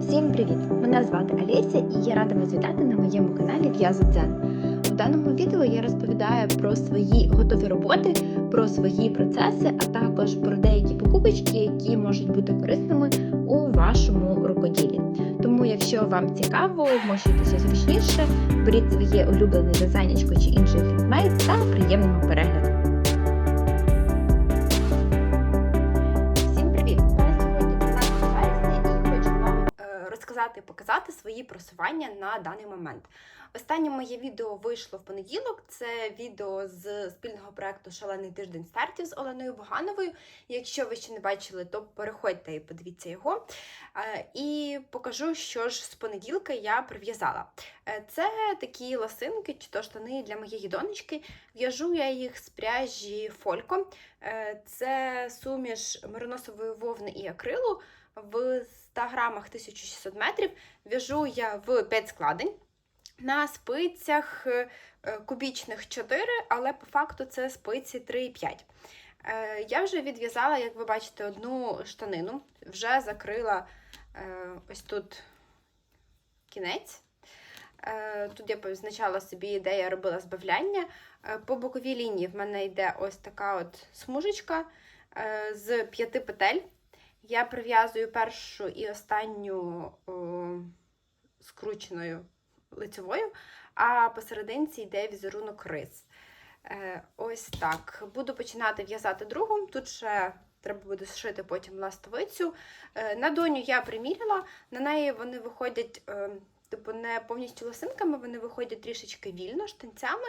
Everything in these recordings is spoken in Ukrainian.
Всім привіт! Мене звати Олеся і я рада вас вітати на моєму каналі В'язодзен. У даному відео я розповідаю про свої готові роботи, про свої процеси, а також про деякі покупочки, які можуть бути корисними у вашому рукоділі. Тому, якщо вам цікаво, вмощуйтеся зручніше, беріть своє улюблене дизайнечко чи інший хендмейд та приємного перегляду. Свої просування на даний момент. Останнє моє відео вийшло в понеділок. Це відео з спільного проекту Шалений тиждень стартів з Оленою Богановою. Якщо ви ще не бачили, то переходьте і подивіться його. Е, І покажу, що ж з понеділка я прив'язала. Е, Це такі ласинки чи то штани для моєї донечки. В'яжу я їх з пряжі Фолько. Е, Це суміш мериносової вовни і акрилу в 100 грамах 1600 метрів. В'яжу я в 5 складень. На спицях е, е, кубічних 4, але по факту це спиці 3,5. Е, Я вже відв'язала, як ви бачите, одну штанину, вже закрила ось тут кінець. Тут я позначала собі, де я робила збавляння. По боковій лінії в мене йде ось така от смужечка з п'яти петель. Я прив'язую першу і останню о, скрученою лицевою, а посерединці йде візерунок рис. Е, ось так. Буду починати в'язати другу. Тут ще треба буде зшити потім ластовицю. Е, на доню я приміряла, на неї вони виходять. Е, Типу, не повністю лосинками, вони виходять трішечки вільно, штанцями,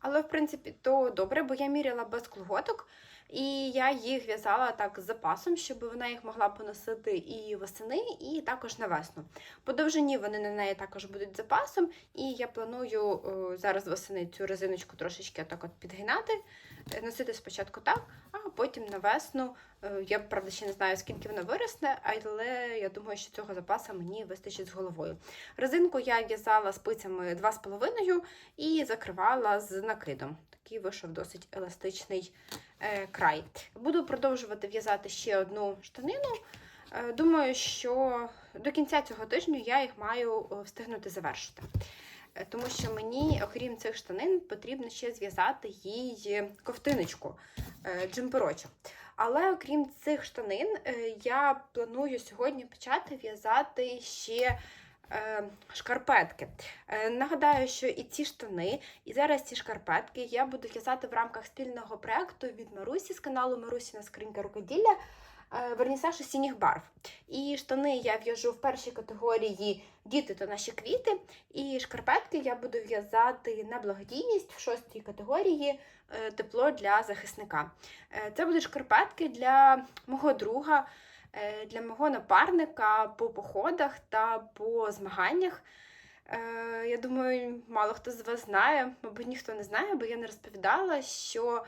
але в принципі то добре, бо я міряла без колготок, і я їх в'язала так з запасом, щоб вона їх могла поносити і восени, і також на весну. По довжині вони на неї також будуть запасом, і я планую зараз восени цю резиночку трошечки так от підгинати, е, носити спочатку так, а потім на весну. е, Я правда ще не знаю, скільки вона виросне, але я думаю, що цього запасу мені вистачить з головою. Резинку я в'язала спицями 2,5 і закривала з накидом. Такий вийшов досить еластичний е, край. Буду продовжувати в'язати ще одну штанину. Е, думаю, що до кінця цього тижня я їх маю встигнути завершити. Е, Тому що мені, окрім цих штанин, потрібно ще зв'язати їй ковтиночку, е, джемперочок. Але окрім цих штанин, е, я планую сьогодні почати в'язати ще шкарпетки. Нагадаю, що і ці штани, і зараз ці шкарпетки я буду в'язати в рамках спільного проекту від Марусі з каналу Марусіна скринька рукоділля. Е, Вернісаж осінніх барв. І штани я в'яжу в першій категорії діти та наші квіти. І шкарпетки я буду в'язати на благодійність в шостій категорії е, тепло для захисника. Е, Це будуть шкарпетки для мого друга, для мого напарника по походах та по змаганнях. Я думаю, мало хто з вас знає, мабуть, ніхто не знає, бо я не розповідала, що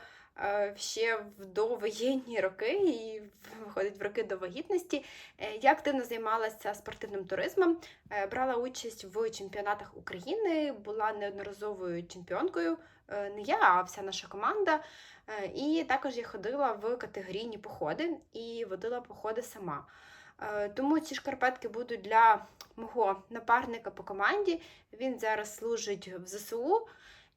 ще в довоєнні роки і виходить в роки до вагітності, е, я активно займалася спортивним туризмом, е, брала участь в чемпіонатах України, була неодноразовою чемпіонкою. Е, Не я, а вся наша команда. Е, І також я ходила в категорійні походи і водила походи сама. Е, Тому ці шкарпетки будуть для мого напарника по команді. Він зараз служить в ЗСУ.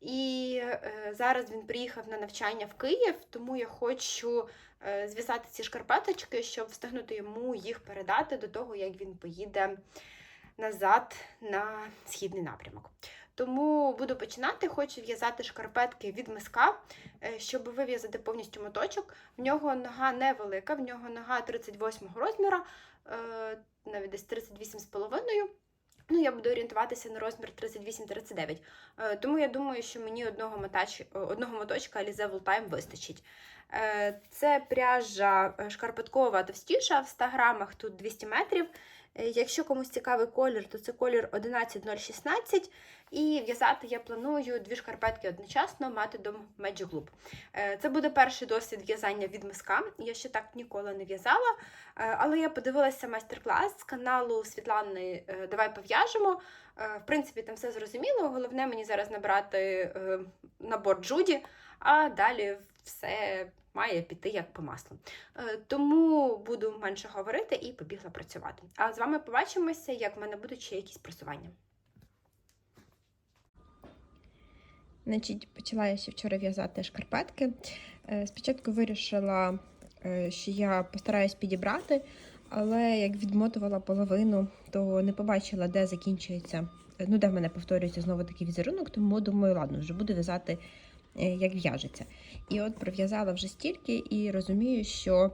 І е, зараз він приїхав на навчання в Київ, тому я хочу е, зв'язати ці шкарпеточки, щоб встигнути йому їх передати до того, як він поїде назад на східний напрямок. Тому буду починати. Хочу в'язати шкарпетки від миска, е, щоб вив'язати повністю моточок. В нього нога невелика, в нього нога 38 розміру, е, навіть десь 38,5. Ну, я буду орієнтуватися на розмір 38-39. Е, Тому я думаю, що мені одного, мотач... одного моточка Alize Full Time вистачить. Е, Це пряжа е, шкарпеткова товстіша в 100 грамах, тут 200 метрів. Е, Якщо комусь цікавий колір, то це колір 11016. І в'язати я планую дві шкарпетки одночасно методом Magic Loop. Е, Це буде перший досвід в'язання від миска. Я ще так ніколи не в'язала. Е, Але я подивилася майстер-клас з каналу Світлани Давай пов'яжемо. В принципі, там все зрозуміло. Головне мені зараз набрати набор Джуді, а далі все має піти як по маслу. Е, Тому буду менше говорити і побігла працювати. А з вами побачимося, як в мене будуть ще якісь просування. Значить, почала я ще вчора в'язати шкарпетки. Е, Спочатку вирішила, е, що я постараюсь підібрати, але як відмотувала половину, то не побачила, де закінчується, ну, де в мене повторюється знову такий візерунок, тому думаю, ладно, вже буду в'язати, як в'яжеться. І от пров'язала вже стільки і розумію, що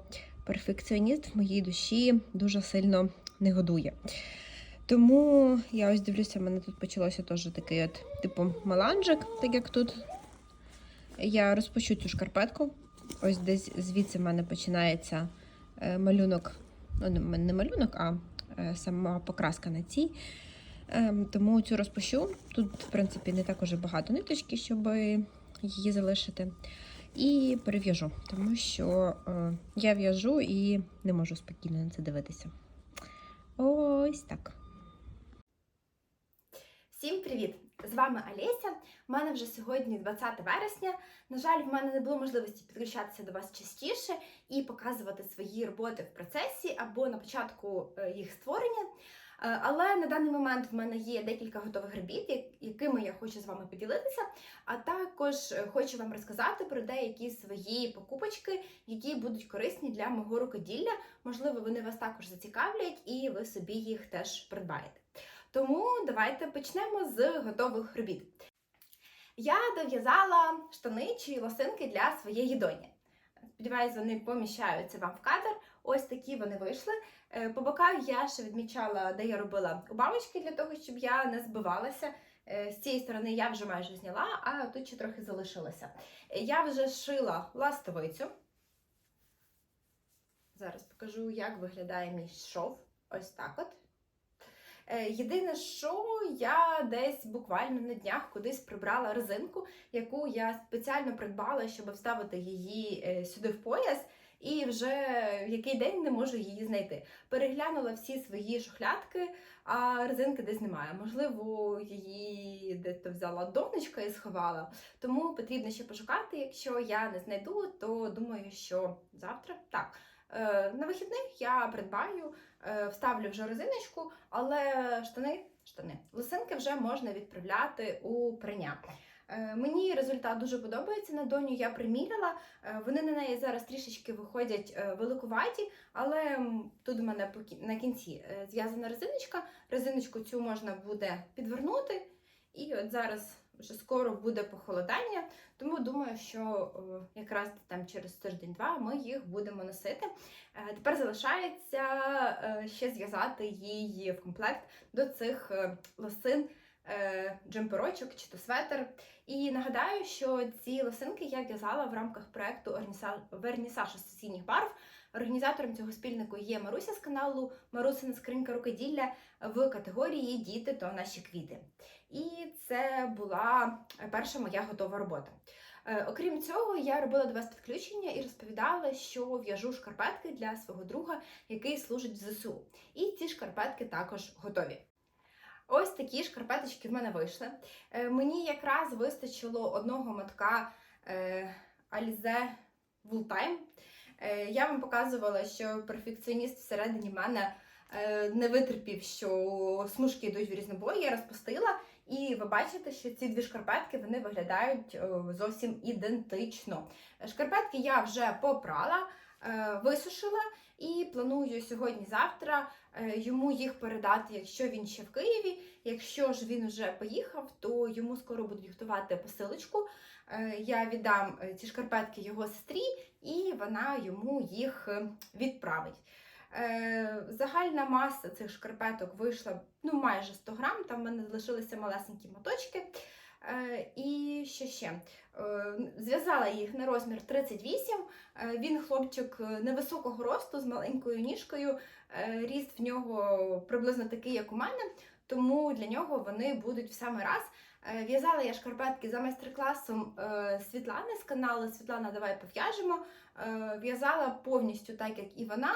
перфекціоніст в моїй душі дуже сильно не годує. Тому я ось дивлюся, в мене тут почалося теж такий от, типу, маланжик, так як тут. Я розпущу цю шкарпетку. Ось десь звідси в мене починається е, малюнок. Ну, не- не малюнок, а е, сама покраска на цій. Ем, Тому цю розпущу. Тут, в принципі, не так уже багато ниточки, щоб її залишити. І перев'яжу, тому що е, я в'яжу і не можу спокійно на це дивитися. Ось так. Всім привіт! З вами Олеся. У мене вже сьогодні 20 вересня. На жаль, в мене не було можливості підключатися до вас частіше і показувати свої роботи в процесі або на початку е, їх створення. Е, Але на даний момент в мене є декілька готових робіт, якими я хочу з вами поділитися. А також е, хочу вам розказати про деякі свої покупочки, які будуть корисні для мого рукоділля. Можливо, вони вас також зацікавлять і ви собі їх теж придбаєте. Тому давайте почнемо з готових робіт. Я дов'язала штани чи лосинки для своєї доні. Сподіваюсь, вони поміщаються вам в кадр. Ось такі вони вийшли. Е, По боках я ще відмічала, де я робила убавочки для того, щоб я не збивалася. Е, З цієї сторони я вже майже зняла, а тут ще трохи залишилося. Е, Я вже шила ластовицю. Зараз покажу, як виглядає мій шов. Ось так от. Єдине, що я десь буквально на днях кудись прибрала резинку, яку я спеціально придбала, щоб вставити її сюди в пояс, і вже в який день не можу її знайти. Переглянула всі свої шухлядки, а резинки десь немає. Можливо, її десь взяла донечка і сховала. Тому потрібно ще пошукати. Якщо я не знайду, то думаю, що завтра так. е, На вихідних я придбаю, е, вставлю вже резиночку, але штани, штани, лосинки вже можна відправляти у прання. Е, Мені результат дуже подобається. На доню я приміряла. Е, Вони на неї зараз трішечки виходять е, великуваті, але тут у мене на кінці зв'язана резиночка. Резиночку цю можна буде підвернути. І от зараз вже скоро буде похолодання, тому думаю, що якраз там через тиждень-два ми їх будемо носити. Тепер залишається ще зв'язати її в комплект до цих лосин. Е, Джемперочок чи то светр. І нагадаю, що ці лосинки я в'язала в рамках «Орніса- Вернісаж сесійних барв. Організатором цього спільнику є Маруся з каналу Марусина скринька рукоділля в категорії Діти то наші квіти. І це була перша моя готова робота. Е, Окрім цього, я робила до вас підключення і розповідала, що в'яжу шкарпетки для свого друга, який служить в ЗСУ. І ці шкарпетки також готові. Ось такі шкарпеточки в мене вийшли. Е, Мені якраз вистачило одного мотка е, Alize Wooltime. Е, Я вам показувала, що перфекціоніст всередині мене не витерпів, що смужки йдуть в різнобой, я розпустила. І ви бачите, що ці дві шкарпетки вони виглядають зовсім ідентично. Шкарпетки я вже попрала, висушила і планую сьогодні-завтра йому їх передати, якщо він ще в Києві. Якщо ж він вже поїхав, то йому скоро будуть готувати посилочку. Е, Я віддам е, ці шкарпетки його сестрі, і вона йому їх е, відправить. Е, Загальна маса цих шкарпеток вийшла ну, майже 100 грам, там в мене залишилися малесенькі моточки. Що ще? Е, Зв'язала їх на розмір 38. Е, Він хлопчик е, невисокого росту з маленькою ніжкою. Ріст в нього приблизно такий, як у мене, тому для нього вони будуть в самий раз. В'язала я шкарпетки за майстер-класом Світлани з каналу Світлана, давай пов'яжемо. В'язала повністю так, як і вона.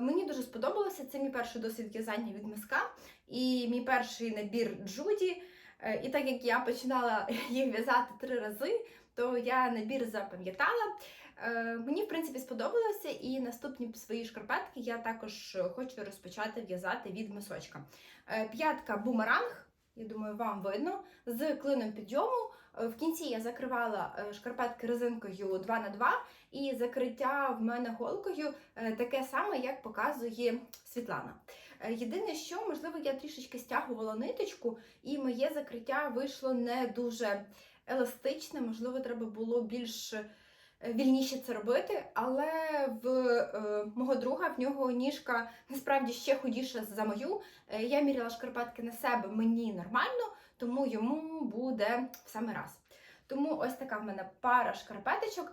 Мені дуже сподобалося. Це мій перший досвід в'язання від миска і мій перший набір Джуді. Е, І так як я починала їх в'язати три рази, то я набір запам'ятала. Е, Мені, в принципі, сподобалося, і наступні свої шкарпетки я також хочу розпочати в'язати від мисочка. Е, П'ятка бумеранг, я думаю, вам видно, з клином підйому. Е, В кінці я закривала е, шкарпетки резинкою 2 на 2 і закриття в мене голкою е, таке саме, як показує Світлана. Єдине, що, можливо, я трішечки стягувала ниточку, і моє закриття вийшло не дуже еластичне, можливо, треба було більш вільніше це робити, але в е, мого друга в нього ніжка насправді ще худіша за мою. Е, я міряла шкарпетки на себе, мені нормально, тому йому буде в саме раз. Тому ось така в мене пара шкарпеточок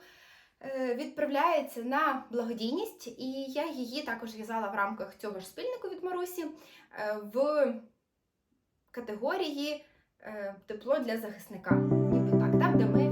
е, відправляється на благодійність, і я її також в'язала в рамках цього ж спільнику від Марусі е, в категорії е, тепло для захисника. Ніби так, там, де ми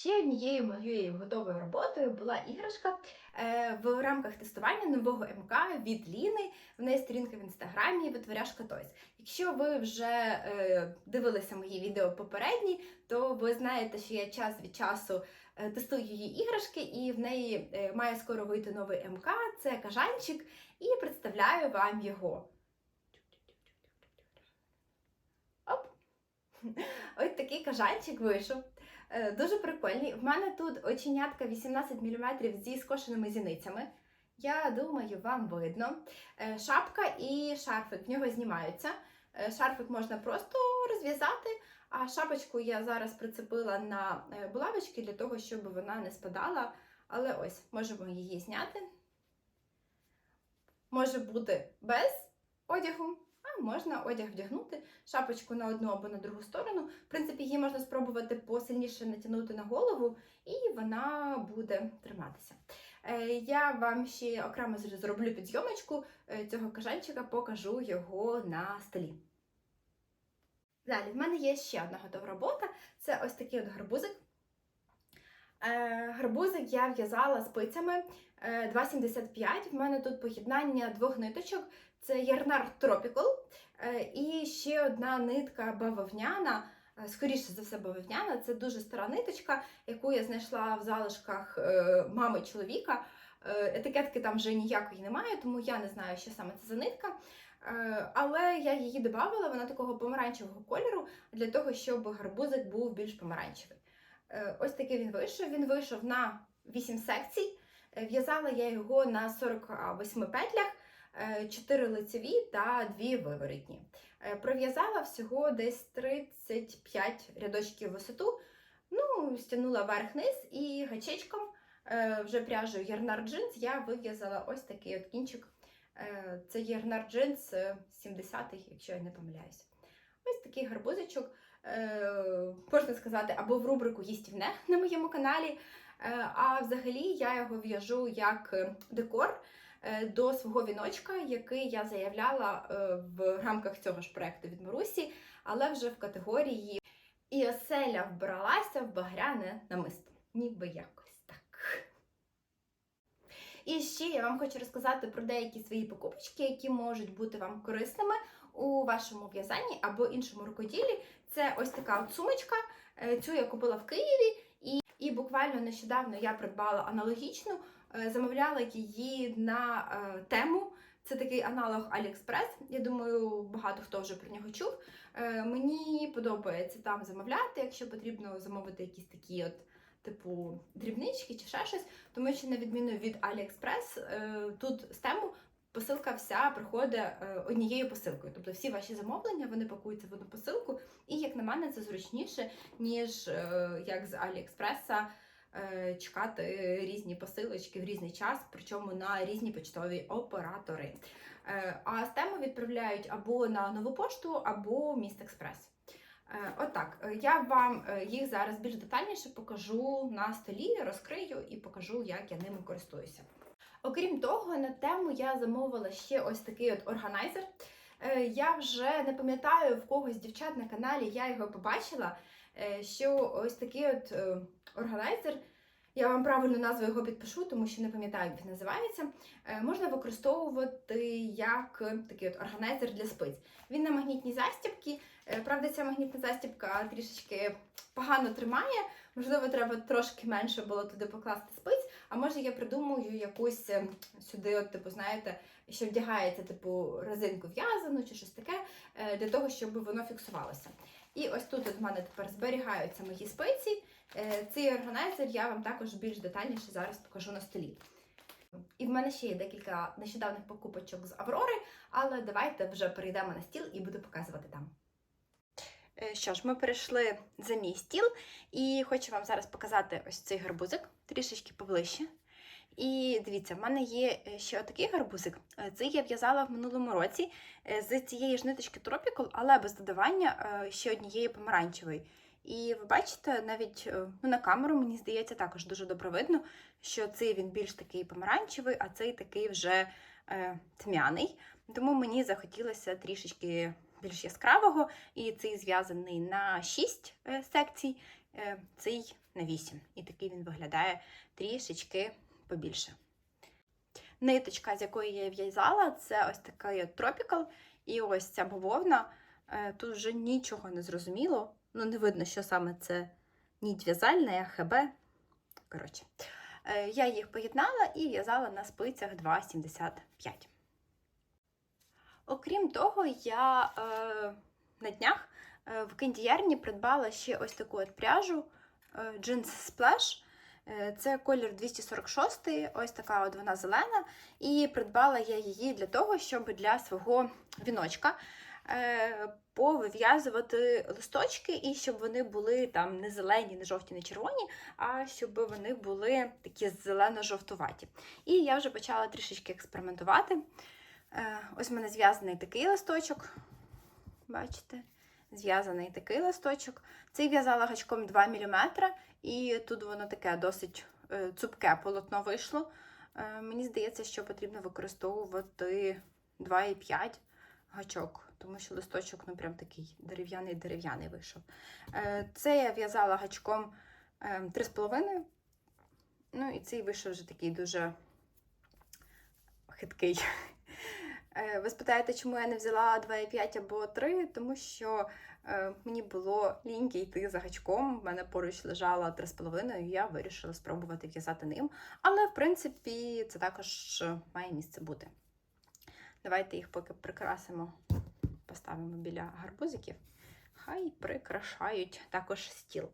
ще однією моєю готовою роботою була іграшка е, в рамках тестування нового МК від Ліни. В неї сторінка в інстаграмі витворяшка Тойс. Якщо ви вже е, дивилися мої відео попередні, то ви знаєте, що я час від часу е, тестую її іграшки, і в неї має скоро вийти новий МК. Це кажанчик, і представляю вам його. Оп! Ось такий кажанчик вийшов. Е, Дуже прикольний. В мене тут оченятка 18 мм зі скошеними зіницями. Я думаю, вам видно. Е, Шапка і шарфик в нього знімаються. Е, Шарфик можна просто розв'язати, а шапочку я зараз прицепила на булавочки для того, щоб вона не спадала. Але ось можемо її зняти. Може бути без одягу, можна одяг вдягнути, шапочку на одну або на другу сторону. В принципі, її можна спробувати посильніше натягнути на голову, і вона буде триматися. Е, Я вам ще окремо зроблю підйомочку е, цього кажанчика, покажу його на столі. Далі, в мене є ще одна готова робота. Це ось такий от гарбузик. Е, Гарбузик я в'язала спицями е, 2,75. В мене тут поєднання двох ниточок. Це Ярнар Tropical е, і ще одна нитка бавовняна. е, Скоріше за все, бавовняна. Це дуже стара ниточка, яку я знайшла в залишках е, мами чоловіка. Етикетки там вже ніякої немає, тому я не знаю, що саме це за нитка. Але я її додавала, вона такого помаранчевого кольору, для того, щоб гарбузик був більш помаранчевий. Ось такий він вийшов. Він вийшов на 8 секцій. В'язала я його на 48 петлях, 4 лицеві та 2 виворотні. Е, Пров'язала всього десь 35 рядочків висоту. Ну, стягнула верх-низ і гачечком е, вже пряжею Ярнар Джинс я вив'язала ось такий от кінчик. Е, Це Ярнар Джинс 70-й, якщо я не помиляюся. Ось такий гарбузичок е, можна сказати, або в рубрику їстівне на моєму каналі. Е, а взагалі я його в'яжу як е, декор е, до свого віночка, який я заявляла е, в рамках цього ж проекту від Марусі, але вже в категорії І оселя вбралася в багряне намисто. Ніби якось так. І ще я вам хочу розказати про деякі свої покупочки, які можуть бути вам корисними у вашому в'язанні або іншому рукоділлі. Це ось така от сумочка. Е, Цю я купила в Києві, і, і буквально нещодавно я придбала аналогічну, е, замовляла її на е, тему. Це такий аналог AliExpress. Я думаю, багато хто вже про нього чув. Е, Мені подобається там замовляти, якщо потрібно замовити якісь такі от. Типу дрібнички чи ще щось, тому що на відміну від AliExpress, е, тут з тему посилка вся приходить е, однією посилкою. Тобто всі ваші замовлення вони пакуються в одну посилку, і як на мене, це зручніше, ніж е, як з Аліекспреса е, чекати різні посилочки в різний час, причому на різні почтові оператори. Е, А з тему відправляють або на нову пошту, або Міст Експрес. Е, Отак, Е, я вам е, їх зараз більш детальніше покажу на столі, розкрию і покажу, як я ними користуюся. Окрім того, на тему я замовила ще ось такий от органайзер. Е, Я вже не пам'ятаю в когось дівчат на каналі, я його побачила. е, Що ось такий от е, органайзер, я вам правильну назву його підпишу, тому що не пам'ятаю, як він називається. е, Можна використовувати як такий от органайзер для спиць. Він на магнітній застібці. Е, Правда, ця магнітна застібка трішечки погано тримає. Можливо, треба трошки менше було туди покласти спиць. А може я придумаю якусь е, сюди, от, типу, знаєте, що вдягається, типу, резинку в'язану чи щось таке, е, для того, щоб воно фіксувалося. І ось тут от в мене тепер зберігаються мої спиці. Е, Цей органайзер я вам також більш детальніше зараз покажу на столі. І в мене ще є декілька нещодавних покупочок з Аврори, але давайте вже перейдемо на стіл і буду показувати там. Е, Що ж, ми перейшли за мій стіл, і хочу вам зараз показати ось цей гарбузик трішечки поближче. І дивіться, в мене є е, ще отакий гарбузик. Це я в'язала в минулому році з цієї ж ниточки Tropical, але без додавання ще однієї помаранчевої. І ви бачите, навіть е, ну, на камеру, мені здається, також дуже добре видно, що цей він більш такий помаранчевий, а цей такий вже е, тьмяний. Тому мені захотілося трішечки більш яскравого, і цей зв'язаний на 6 е, секцій, е, цей на 8. І такий він виглядає трішечки побільше. Ниточка, з якої я в'язала, це ось такий Tropical. І ось ця бавовна. Е, Тут вже нічого не зрозуміло. Ну, не видно, що саме це ніть в'язальна, ХБ. Коротше, е, я їх поєднала і в'язала на спицях 2,75. Окрім того, я е, на днях е, в кіндіярні придбала ще ось таку от пряжу Jeans Splash. Е, Це колір 246, ось така от вона зелена. І придбала я її для того, щоб для свого віночка повив'язувати листочки, і щоб вони були там не зелені, не жовті, не червоні, а щоб вони були такі зелено-жовтуваті. І я вже почала трішечки експериментувати. Е, Ось в мене зв'язаний такий листочок. Бачите? Зв'язаний такий листочок. Цей в'язала гачком 2 мм, і тут воно таке досить е, цупке полотно вийшло. Е, Мені здається, що потрібно використовувати 2,5 гачок, тому що листочок ну, прям такий дерев'яний-дерев'яний вийшов. Е, Це я в'язала гачком е, 3,5. Ну і цей вийшов вже такий дуже хиткий. Е, Ви спитаєте, чому я не взяла 2,5 або 3, тому що е, мені було ліньки йти за гачком. В мене поруч лежала 3,5, і я вирішила спробувати в'язати ним. Але, в принципі, це також має місце бути. Давайте їх поки прикрасимо, поставимо біля гарбузиків. Хай прикрашають також стіл.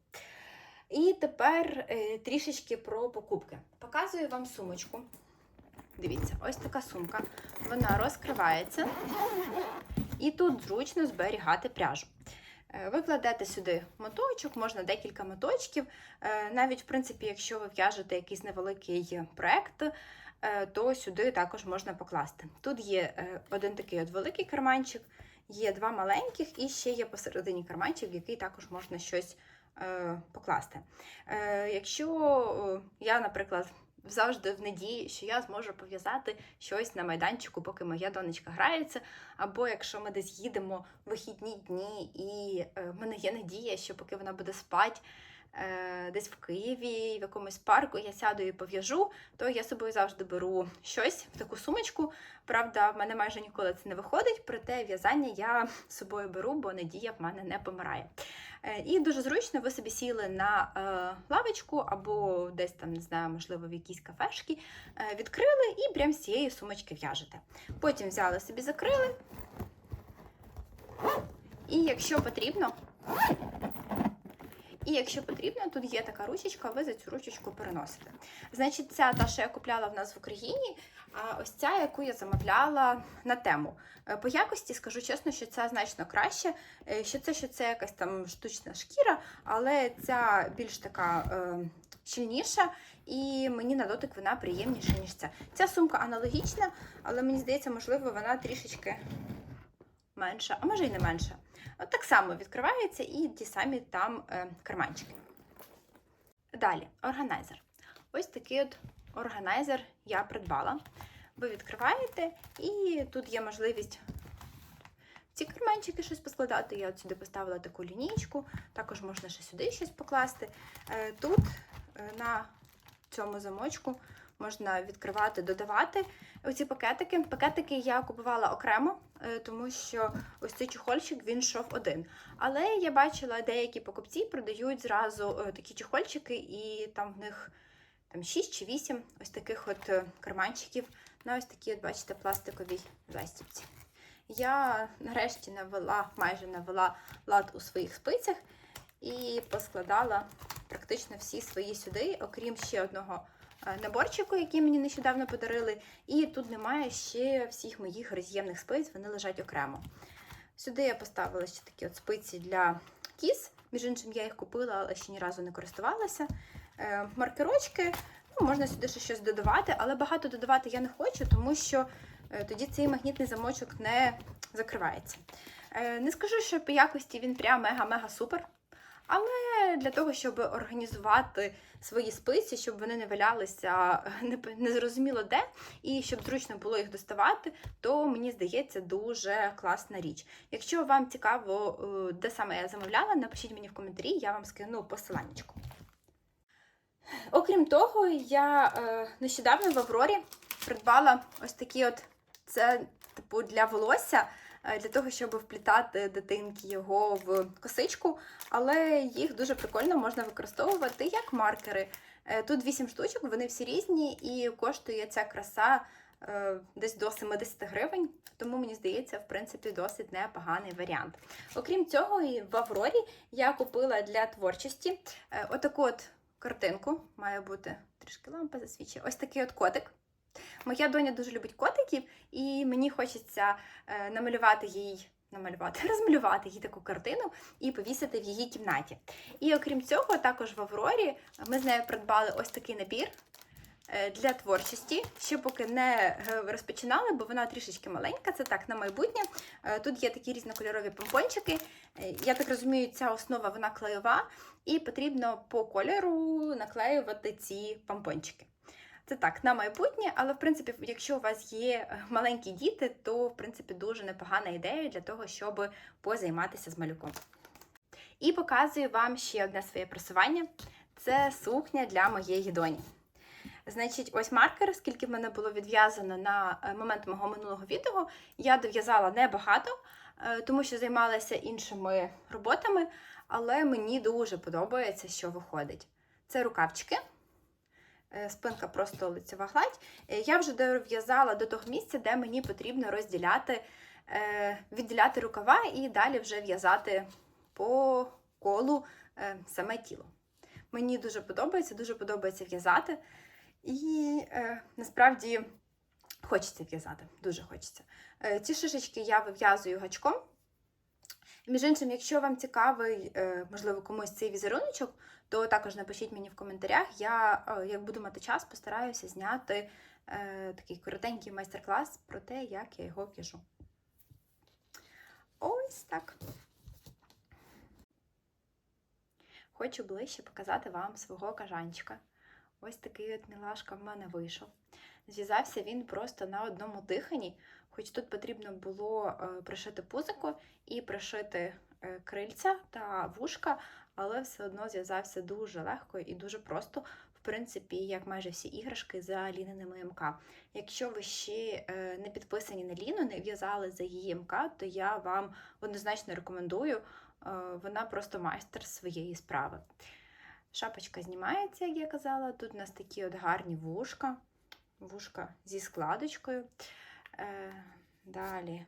І тепер е, трішечки про покупки. Показую вам сумочку. Дивіться, ось така сумка. Вона розкривається, і тут зручно зберігати пряжу. Е, Ви кладете сюди моточок, можна декілька моточків. Е, Навіть, в принципі, якщо ви в'яжете якийсь невеликий проект, е, то сюди також можна покласти. Тут є один такий от великий карманчик, є два маленьких, і ще є посередині карманчик, в який також можна щось е, покласти. Е, Якщо я, наприклад, завжди в надії, що я зможу пов'язати щось на майданчику, поки моя донечка грається. Або якщо ми десь їдемо в вихідні дні, і е, в мене є надія, що поки вона буде спати десь в Києві, в якомусь парку, я сяду і пов'яжу, то я з собою завжди беру щось в таку сумочку. Правда, в мене майже ніколи це не виходить, проте в'язання я з собою беру, бо надія в мене не помирає. Е, І дуже зручно ви собі сіли на е, лавочку або десь там, не знаю, можливо, в якійсь кафешки, е, відкрили і прям з цієї сумочки в'яжете. Потім взяли собі, закрили. І якщо потрібно, і якщо потрібно, тут є така ручечка, ви за цю ручечку переносите. Значить, ця та, що я купляла в нас в Україні, а ось ця, яку я замовляла на тему. Е, По якості скажу чесно, що ця значно краще. Е, Що це, що це якась там штучна шкіра, але ця більш така е, щільніша, і мені на дотик вона приємніша, ніж ця. Ця сумка аналогічна, але мені здається, можливо, вона трішечки менша, а може й не менша. От так само відкривається і ті самі там е, карманчики. Далі, органайзер. Ось такий от органайзер я придбала. Ви відкриваєте, і тут є можливість ці карманчики щось поскладати. Я от сюди поставила таку лінійку, також можна ще сюди щось покласти. Е, Тут е, на цьому замочку можна відкривати, додавати оці пакетики. Пакетики я купувала окремо, е, тому що ось цей чохольчик він йшов один. Але я бачила, деякі покупці продають зразу е, такі чохольчики, і там в них там 6 чи 8 ось таких от е, карманчиків на ось такі, от, бачите, пластиковій застібці. Я нарешті навела, майже навела лад у своїх спицях і поскладала практично всі свої сюди, окрім ще одного наборчику, який мені нещодавно подарили. І тут немає ще всіх моїх роз'ємних спиць, вони лежать окремо. Сюди я поставила ще такі от спиці для кіз. Між іншим, я їх купила, але ще ні разу не користувалася. Е, маркерочки, ну, можна сюди ще щось додавати, але багато додавати я не хочу, тому що е, тоді цей магнітний замочок не закривається. Е, не скажу, що по якості він прям мега-мега супер. Але для того, щоб організувати свої спиці, щоб вони не валялися незрозуміло де, і щоб зручно було їх доставати, то мені здається дуже класна річ. Якщо вам цікаво, е, де саме я замовляла, напишіть мені в коментарі, я вам скину посиланнячку. Окрім того, я е, нещодавно в Аврорі придбала ось такі от це типу для волосся, для того, щоб вплітати дитинки його в косичку, але їх дуже прикольно можна використовувати як маркери. Е, Тут 8 штучок, вони всі різні, і коштує ця краса е, десь до 70 гривень, тому мені здається, в принципі, досить непоганий варіант. Окрім цього, і в Аврорі я купила для творчості е, отаку от картинку. Має бути трішки лампа засвічує. Ось такий от котик. Моя доня дуже любить котиків, і мені хочеться е, намалювати їй. Намалювати, розмалювати їй таку картину і повісити в її кімнаті. І окрім цього, також в Аврорі ми з нею придбали ось такий набір е, для творчості. Ще поки не е, розпочинали, бо вона трішечки маленька, це так на майбутнє. Тут є такі різнокольорові помпончики. Я так розумію, ця основа вона клейова, і потрібно по кольору наклеювати ці помпончики. Це так, на майбутнє, але в принципі, якщо у вас є е, маленькі діти, то в принципі дуже непогана ідея для того, щоб позайматися з малюком. І показую вам ще одне своє просування. Це сукня для моєї доні. Значить, ось маркер, скільки в мене було відв'язано на е, момент мого минулого відео, я дов'язала небагато, е, тому що займалася іншими роботами, але мені дуже подобається, що виходить. Це рукавчики, спинка просто лицева гладь. Е, Я вже дов'язала до того місця, де мені потрібно розділяти, е, відділяти рукава і далі вже в'язати по колу е, саме тіло. Мені дуже подобається, дуже подобається в'язати. І е, насправді хочеться в'язати, дуже хочеться. Е, ці шишечки я вив'язую гачком. Між іншим, якщо вам цікавий, е, можливо, комусь цей візеруночок, то також напишіть мені в коментарях. Я, е, як буду мати час, постараюся зняти е, такий коротенький майстер-клас про те, як я його в'яжу. Ось так. Хочу ближче показати вам свого кажанчика. Ось такий от мілашка в мене вийшов. Зв'язався він просто на одному диханні, хоч тут потрібно було е, пришити пузико і пришити е, крильця та вушка, але все одно зв'язався дуже легко і дуже просто, в принципі, як майже всі іграшки за ліниними МК. Якщо ви ще е, не підписані на Ліну, не в'язали за її МК, то я вам однозначно рекомендую. Е, Вона просто майстер своєї справи. Шапочка знімається, як я казала. Тут у нас такі от гарні вушка, вушка зі складочкою. Е, далі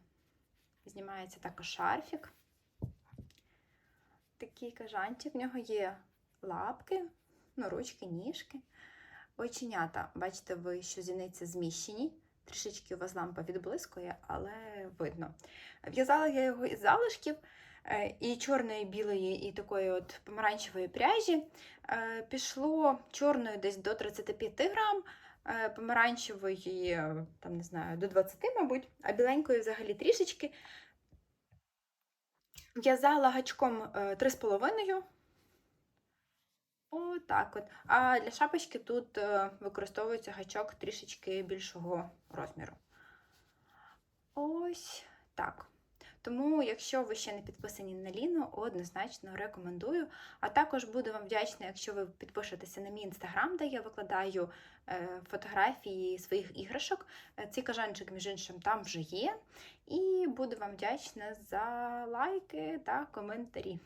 знімається також шарфік. Такий кажанчик. В нього є лапки, ну, ручки, ніжки. Оченята, бачите, ви, що зіниці зміщені. Трішечки у вас лампа відблискує, але видно. В'язала я його із залишків е, і чорної, білої, і такої от помаранчевої пряжі. Е, Пішло чорної десь до 35 грам, е, помаранчевої, там не знаю, до 20, мабуть, а біленької взагалі трішечки. В'язала гачком е, 3,5. Отак от. А для шапочки тут е, використовується гачок трішечки більшого розміру. Ось так. Тому, якщо ви ще не підписані на Ліну, однозначно рекомендую. А також буду вам вдячна, якщо ви підпишетеся на мій інстаграм, де я викладаю е, фотографії своїх іграшок. Е, Цей кажанчик, між іншим, там вже є. І буду вам вдячна за лайки та коментарі.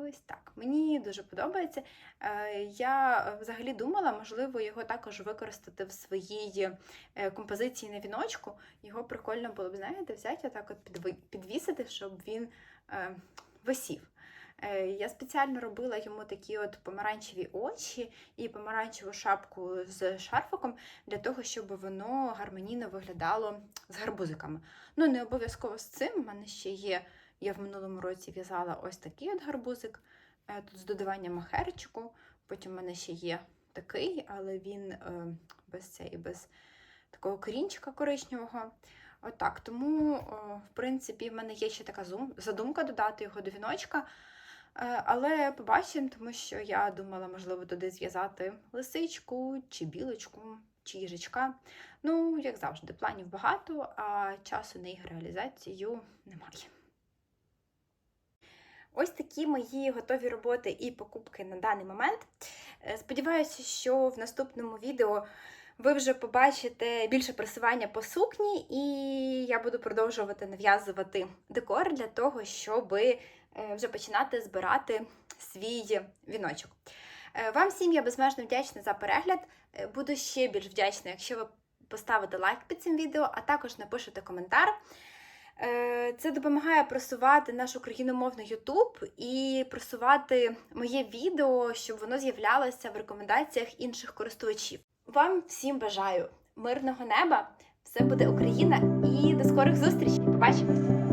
Ось так. Мені дуже подобається. Е, Я е, взагалі думала, можливо, його також використати в своїй е, композиції на віночку. Його прикольно було б, знаєте, взяти отак от підвісити, щоб він висів. Я спеціально робила йому такі от помаранчеві очі і помаранчеву шапку з шарфиком для того, щоб воно гармонійно виглядало з гарбузиками. Ну, не обов'язково з цим. У мене ще є. Я в минулому році в'язала ось такий от гарбузик. е, Тут з додаванням махерчику. Потім в мене ще є такий, але він е, без цей, без такого корінчика коричневого. Отак. Тому, в принципі, в мене є ще така задумка додати його до віночка. Е, Але побачимо, тому що я думала, можливо, туди зв'язати лисичку, чи білочку, чи їжачка. Ну, як завжди, планів багато, а часу на їх реалізацію немає. Ось такі мої готові роботи і покупки на даний момент. Е, Сподіваюся, що в наступному відео ви вже побачите більше просування по сукні, і я буду продовжувати нав'язувати декор для того, щоб е, вже починати збирати свій віночок. Е, Вам всім я безмежно вдячна за перегляд. Буду ще більш вдячна, якщо ви поставите лайк під цим відео, а також напишете коментар. Е, Це допомагає просувати наш україномовний Ютуб і просувати моє відео, щоб воно з'являлося в рекомендаціях інших користувачів. Вам всім бажаю мирного неба! Все буде Україна і до скорих зустрічей! Побачимо!